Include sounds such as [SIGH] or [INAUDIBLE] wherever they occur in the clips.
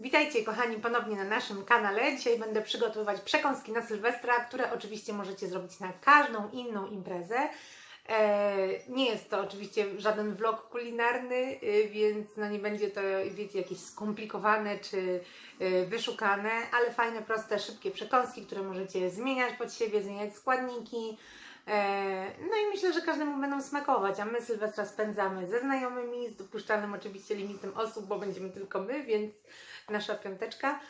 Witajcie kochani ponownie na naszym kanale. Dzisiaj będę przygotowywać przekąski na Sylwestra, które oczywiście możecie zrobić na każdą inną imprezę. E, nie jest to oczywiście żaden vlog kulinarny, y, więc no nie będzie to, wiecie, jakieś skomplikowane czy y, wyszukane, ale fajne, proste, szybkie przekąski, które możecie zmieniać pod siebie, zmieniać składniki. E, No i myślę, że każdemu będą smakować, a my Sylwestra spędzamy ze znajomymi, z dopuszczalnym oczywiście limitem osób, bo będziemy tylko my, więc nasza piąteczka.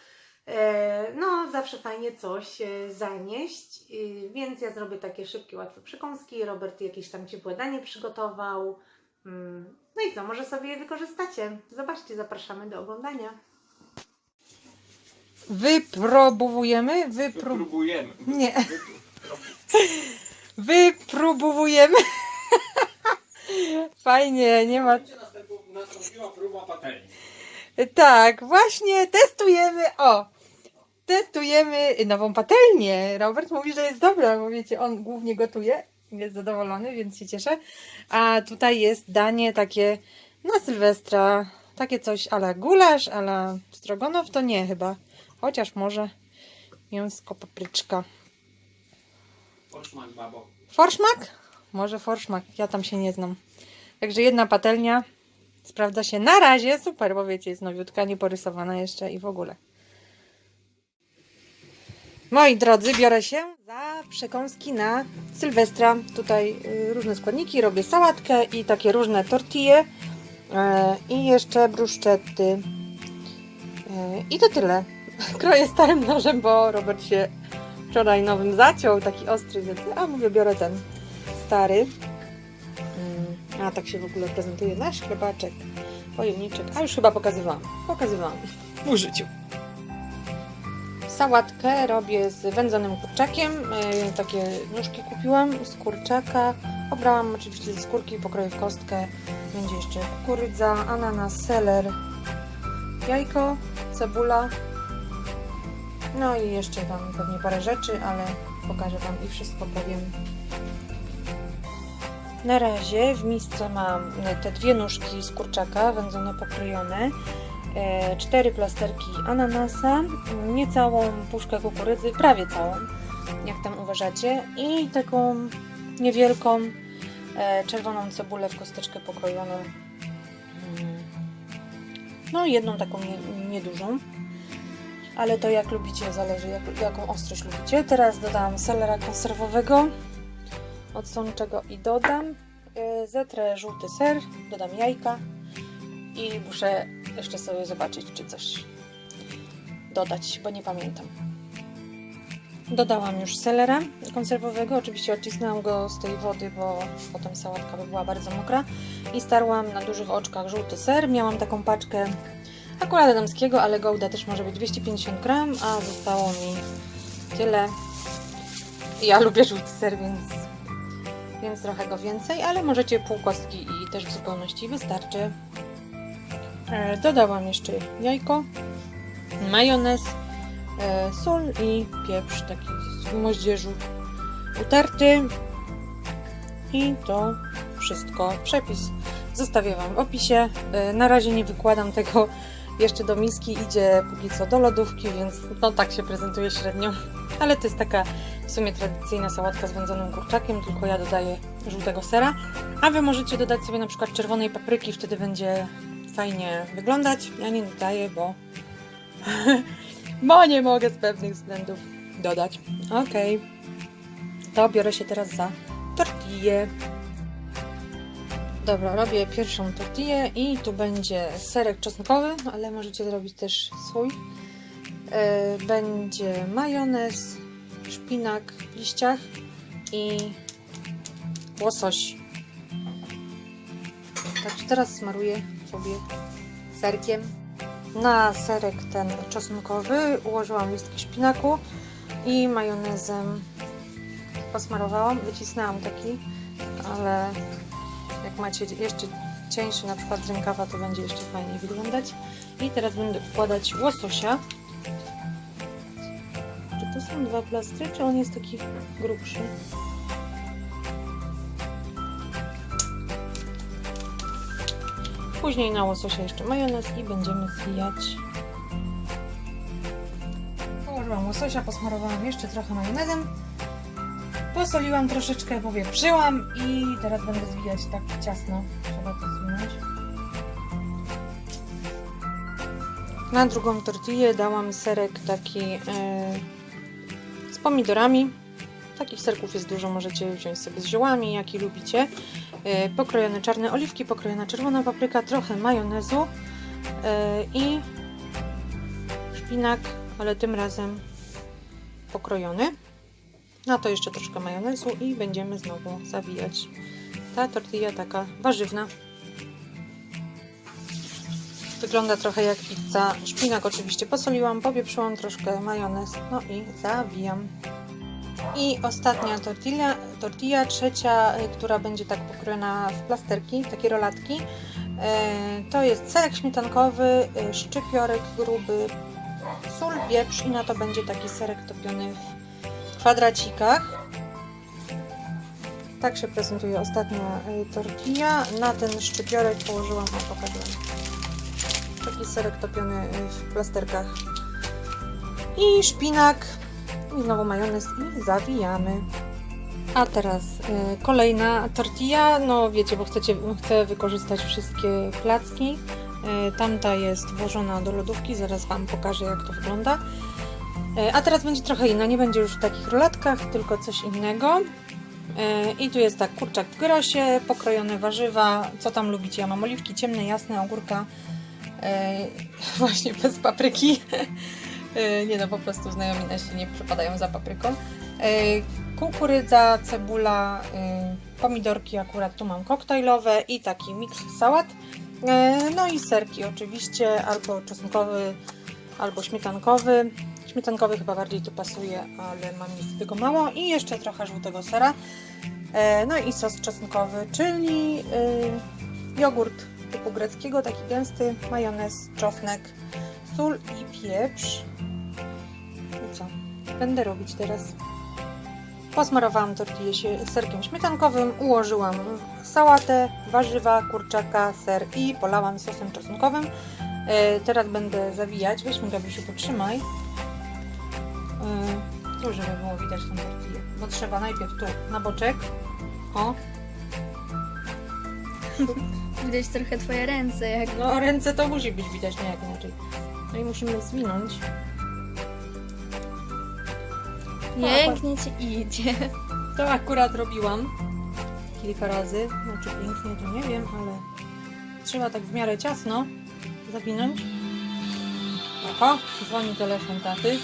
E, No, zawsze fajnie coś e, zanieść, e, więc ja zrobię takie szybkie, łatwe przekąski. Robert jakieś tam ciepłe danie przygotował. Mm, No i co, może sobie je wykorzystacie. Zobaczcie, zapraszamy do oglądania. Wypróbujemy, wyprób... Próbujemy. Nie. Wypróbujemy. [LAUGHS] Fajnie, nie ma. Nastąpiła próba patelni. Tak, właśnie testujemy. O! Testujemy nową patelnię. Robert mówi, że jest dobra, bo wiecie, on głównie gotuje. Jest zadowolony, więc się cieszę. A tutaj jest danie takie na Sylwestra. Takie coś ala gulasz, ala strogonow, to nie chyba. Chociaż może mięsko, papryczka. Poszmak babo. Forszmak? Może forszmak, ja tam się nie znam. Także jedna patelnia sprawdza się na razie super, bo wiecie, jest nowiutka, nieporysowana jeszcze i w ogóle. Moi drodzy, biorę się za przekąski na Sylwestra. Tutaj y, różne składniki, robię sałatkę i takie różne tortille e, i jeszcze bruszczety. E, I to tyle. [LAUGHS] Kroję starym nożem, bo Robert się wczoraj nowym zaciął, taki ostry, a mówię, biorę ten stary. A tak się w ogóle prezentuje nasz chlebaczek, pojemniczek. A już chyba pokazywałam. Pokazywałam w użyciu. Sałatkę robię z wędzonym kurczakiem. Yy, takie nóżki kupiłam z kurczaka. Obrałam oczywiście ze skórki, pokroję w kostkę. Będzie jeszcze kukurydza, ananas, seler, jajko, cebula, no i jeszcze tam pewnie parę rzeczy, ale pokażę Wam i wszystko powiem. Na razie w misce mam te dwie nóżki z kurczaka wędzone, pokrojone, e, cztery plasterki ananasa, niecałą puszkę kukurydzy, prawie całą, jak tam uważacie, i taką niewielką e, czerwoną cebulę w kosteczkę pokrojoną. Mm. No jedną taką nie- niedużą ale to jak lubicie, zależy jak, jaką ostrość lubicie. Teraz dodam selera konserwowego, odsłoniczego i dodam. Yy, Zetrę żółty ser, dodam jajka i muszę jeszcze sobie zobaczyć, czy coś dodać, bo nie pamiętam. Dodałam już selera konserwowego, oczywiście odcisnęłam go z tej wody, bo potem sałatka by była bardzo mokra i starłam na dużych oczkach żółty ser. Miałam taką paczkę Akurat damskiego, ale Gouda też może być 250 gram, a zostało mi tyle. Ja lubię żółty ser, więc, więc trochę go więcej, ale możecie pół kostki i też w zupełności wystarczy. E, Dodałam jeszcze jajko, majonez, e, sól i pieprz taki z moździerzu utarty. I to wszystko. Przepis zostawię Wam w opisie. E, Na razie nie wykładam tego jeszcze do miski, idzie póki co do lodówki, więc no tak się prezentuje średnio. Ale to jest taka w sumie tradycyjna sałatka z wędzonym kurczakiem, tylko ja dodaję żółtego sera. A Wy możecie dodać sobie na przykład czerwonej papryki, wtedy będzie fajnie wyglądać. Ja nie dodaję, bo, [LAUGHS] bo nie mogę z pewnych względów dodać. Okej, to biorę się teraz za tortillę. Dobra, robię pierwszą tortillę i tu będzie serek czosnkowy, ale możecie zrobić też swój. E, Będzie majonez, szpinak w liściach i łosoś. Także teraz smaruję sobie serkiem. Na serek ten czosnkowy ułożyłam listki szpinaku i majonezem posmarowałam. Wycisnęłam taki, ale jak macie jeszcze cieńszy na przykład rękawa, to będzie jeszcze fajniej wyglądać. I teraz będę wkładać łososia. To są dwa plastry, czy on jest taki grubszy? Później na łososia jeszcze majonez i będziemy zwijać Zrobiłam łososia, posmarowałam jeszcze trochę majonezem. Posoliłam troszeczkę, powieprzyłam i teraz będę zwijać tak ciasno. Trzeba to zwinąć. Na drugą tortillę dałam serek taki z pomidorami. Takich serków jest dużo, możecie wziąć sobie z ziołami, jaki lubicie. E, pokrojone czarne oliwki, pokrojona czerwona papryka, trochę majonezu e, i szpinak, ale tym razem pokrojony. Na to jeszcze troszkę majonezu i będziemy znowu zawijać. Ta tortilla taka warzywna. Wygląda trochę jak pizza. Szpinak oczywiście posoliłam, popieprzyłam troszkę majonez, no i zawijam. I ostatnia tortilla, tortilla trzecia, y, która będzie tak pokrojona w plasterki, takie rolatki. E, To jest serek śmietankowy, y, szczypiorek gruby, sól, pieprz i na to będzie taki serek topiony w kwadracikach. Tak się prezentuje ostatnia tortilla. Na ten szczypiorek położyłam, o pokażę. Taki serek topiony y, w plasterkach. I szpinak. I znowu majonez i zawijamy. A teraz y, kolejna tortilla. No wiecie, bo chcecie, chcę wykorzystać wszystkie placki. Y, tamta jest włożona do lodówki. Zaraz Wam pokażę jak to wygląda. Y, a teraz będzie trochę inna. Nie będzie już w takich rolatkach, tylko coś innego. Y, I tu jest tak kurczak w grosie, pokrojone warzywa. Co tam lubicie? Ja mam oliwki ciemne, jasne, ogórka. E, [LAUGHS] właśnie bez papryki. E, nie no, po prostu znajomi nasi nie przepadają za papryką. E, kukurydza, cebula, pomidorki akurat tu mam koktajlowe i taki miks sałat. No i serki oczywiście, albo czosnkowy, albo śmietankowy. Śmietankowy chyba bardziej tu pasuje, ale mam niestety go mało. I jeszcze trochę żółtego sera. No i sos czosnkowy, czyli jogurt typu greckiego, taki gęsty, majonez, czosnek, sól i pieprz. I co? Będę robić teraz. Posmarowałam tortillę serkiem śmietankowym, ułożyłam sałatę, warzywa, kurczaka, ser i polałam sosem czosnkowym. E, teraz będę zawijać. Weź mi Gabrysiu, potrzymaj. E, tu, żeby było widać tą tortillę. Bo trzeba najpierw tu, na boczek. O, [LAUGHS] Widać trochę twoje ręce, jak No, ręce to musi być widać, nie jak inaczej. No i musimy zwinąć. pięknie ci idzie. To akurat robiłam kilka razy. Znaczy pięknie to nie wiem, ale trzeba tak w miarę ciasno zawinąć. Oho, dzwoni telefon taty.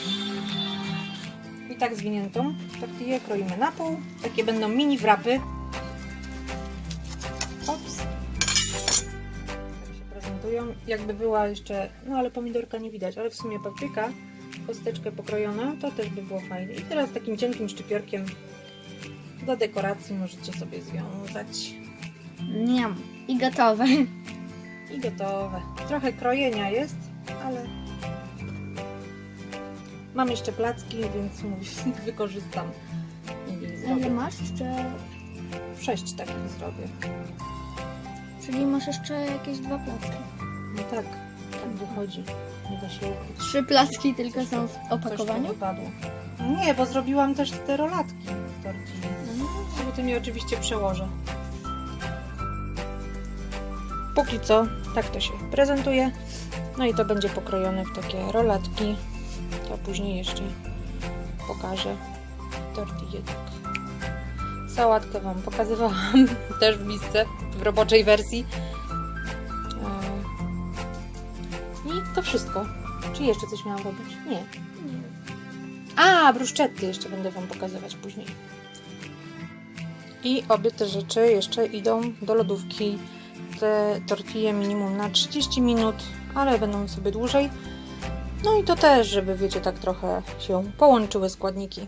I tak zwiniętą tortillę kroimy na pół. Takie będą mini wrapy. Jakby była jeszcze, no ale pomidorka nie widać, ale w sumie papryka, kosteczkę pokrojona, to też by było fajne. I teraz takim cienkim szczypiorkiem do dekoracji możecie sobie związać. Niam. I gotowe. I gotowe. Trochę krojenia jest, ale mam jeszcze placki, więc mówię, [LAUGHS] wykorzystam i Ale zrobię. masz jeszcze... Sześć takich zrobię. Czyli masz jeszcze jakieś dwa placki. No tak, tak wychodzi. Nie da się ukryć. Trzy placki tylko są w Coś tu opakowaniu? wypadło. Nie, bo zrobiłam też te rolatki tortilli. No, Potem je oczywiście przełożę. Póki co, tak to się prezentuje. No i to będzie pokrojone w takie rolatki. To później jeszcze pokażę. Tortillę tak. Sałatkę Wam pokazywałam [LAUGHS] też w misce, w roboczej wersji. To wszystko. Czy jeszcze coś miałam robić? Nie. A, bruszczety jeszcze będę Wam pokazywać później. I obie te rzeczy jeszcze idą do lodówki. Te tortille minimum na 30 minut, ale będą sobie dłużej. No i to też, żeby wiecie, tak trochę się połączyły składniki.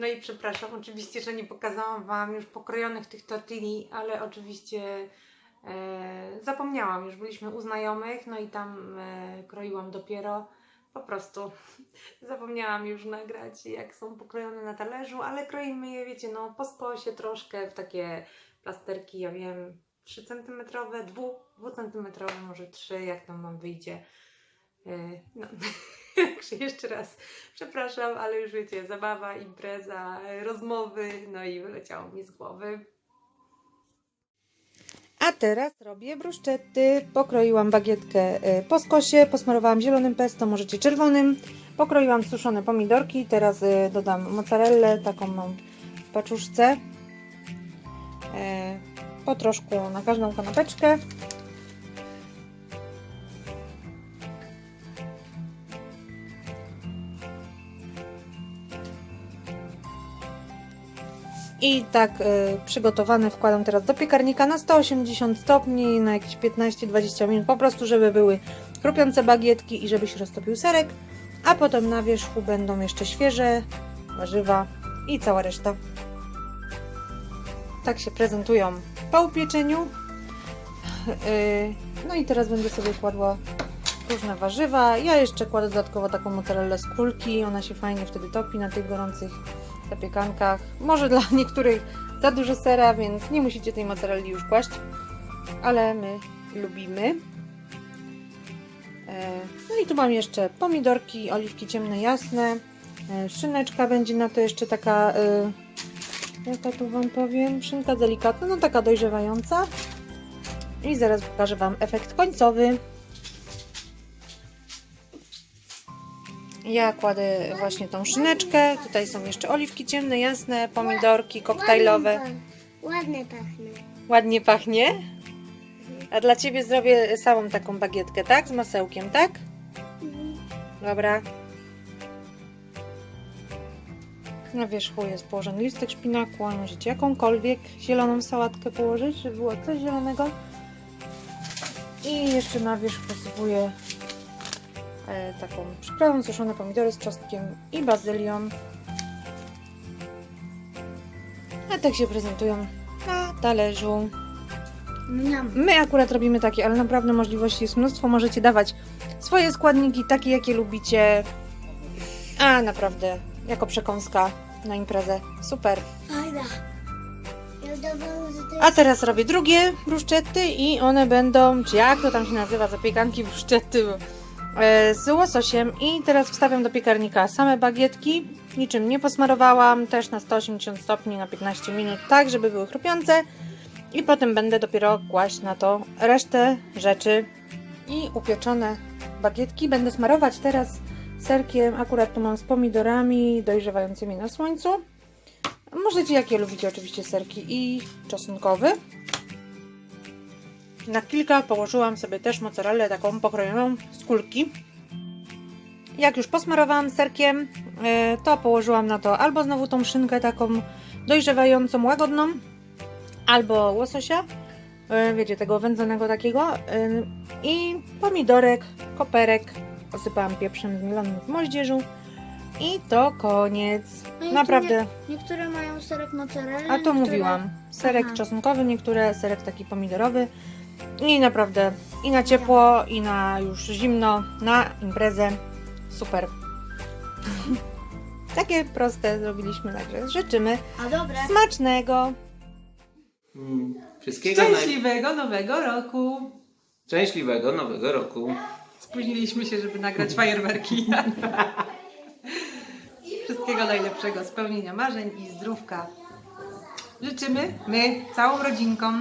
No i przepraszam, oczywiście, że nie pokazałam Wam już pokrojonych tych tortilli, ale oczywiście zapomniałam, już byliśmy u znajomych, no i tam e, kroiłam dopiero. Po prostu [LAUGHS] zapomniałam już nagrać, jak są pokrojone na talerzu, ale kroimy je, wiecie, no po sposie troszkę w takie plasterki, ja wiem, 3 cm, 2, 2 cm, może 3, jak tam Wam wyjdzie. E, No, [LAUGHS] także jeszcze raz przepraszam, ale już wiecie, zabawa, impreza, e, rozmowy, no i wyleciało mi z głowy. A teraz robię bruszczety. Pokroiłam bagietkę e, po skosie, posmarowałam zielonym pesto, możecie czerwonym. Pokroiłam suszone pomidorki, teraz e, dodam mozzarellę, taką mam w paczuszce. E, Po troszku na każdą kanapeczkę. I tak y, przygotowane wkładam teraz do piekarnika na 180 stopni na jakieś 15-20 minut, po prostu żeby były chrupiące bagietki i żeby się roztopił serek, a potem na wierzchu będą jeszcze świeże warzywa i cała reszta. Tak się prezentują po upieczeniu. Y, no i teraz będę sobie kładła różne warzywa. Ja jeszcze kładę dodatkowo taką mozzarellę z kulki, ona się fajnie wtedy topi na tych gorących zapiekankach. Może dla [LAUGHS] niektórych za dużo sera, więc nie musicie tej mozzarelli już kłaść, ale my lubimy. E, No i tu mam jeszcze pomidorki, oliwki ciemne, jasne. E, Szyneczka będzie na to jeszcze taka, e, jaka tu Wam powiem, szynka delikatna, no taka dojrzewająca. I zaraz pokażę Wam efekt końcowy. Ja kładę właśnie tą szyneczkę. Tutaj są jeszcze oliwki ciemne, jasne, pomidorki koktajlowe. Ładnie, pach- ładnie pachnie. Ładnie pachnie. A dla Ciebie zrobię samą taką bagietkę, tak? Z masełkiem, tak? Dobra. Na wierzchu jest położony listek szpinaku, a możecie jakąkolwiek zieloną sałatkę położyć, żeby było coś zielonego. I jeszcze na wierzch posypuję taką przyprawą suszone pomidory z czosnkiem i bazylią. A tak się prezentują na talerzu. My akurat robimy takie, ale naprawdę możliwości jest mnóstwo. Możecie dawać swoje składniki, takie jakie lubicie. A naprawdę, jako przekąska na imprezę. Super. A teraz robię drugie bruszczety i one będą, czy jak to tam się nazywa, zapiekanki bruszczety e, z łososiem. I teraz wstawiam do piekarnika same bagietki. Niczym nie posmarowałam, też na 180 stopni na 15 minut, tak żeby były chrupiące. I potem będę dopiero kłaść na to resztę rzeczy i upieczone bagietki. Będę smarować teraz serkiem, akurat tu mam z pomidorami dojrzewającymi na słońcu. Możecie jakie lubicie oczywiście serki i czosnkowy. Na kilka położyłam sobie też mozzarellę taką pokrojoną z kulki. Jak już posmarowałam serkiem, e, to położyłam na to albo znowu tą szynkę taką dojrzewającą, łagodną, albo łososia, e, wiecie, tego wędzonego takiego, e, i pomidorek, koperek, osypałam pieprzem zmielonym w moździerzu i to koniec. No Naprawdę. Niektóre mają serek mozzarella, A to niektóre... mówiłam. Serek Aha. czosnkowy, niektóre serek taki pomidorowy. I naprawdę i na ciepło, i na już zimno, na imprezę. Super. [LAUGHS] Takie proste zrobiliśmy, także życzymy A dobre. smacznego. Mm, Wszystkiego naj... Szczęśliwego nowego roku! Szczęśliwego nowego roku. Spóźniliśmy się, żeby nagrać fajerwerki. [LAUGHS] Wszystkiego najlepszego, spełnienia marzeń i zdrówka. Życzymy my całą rodzinką.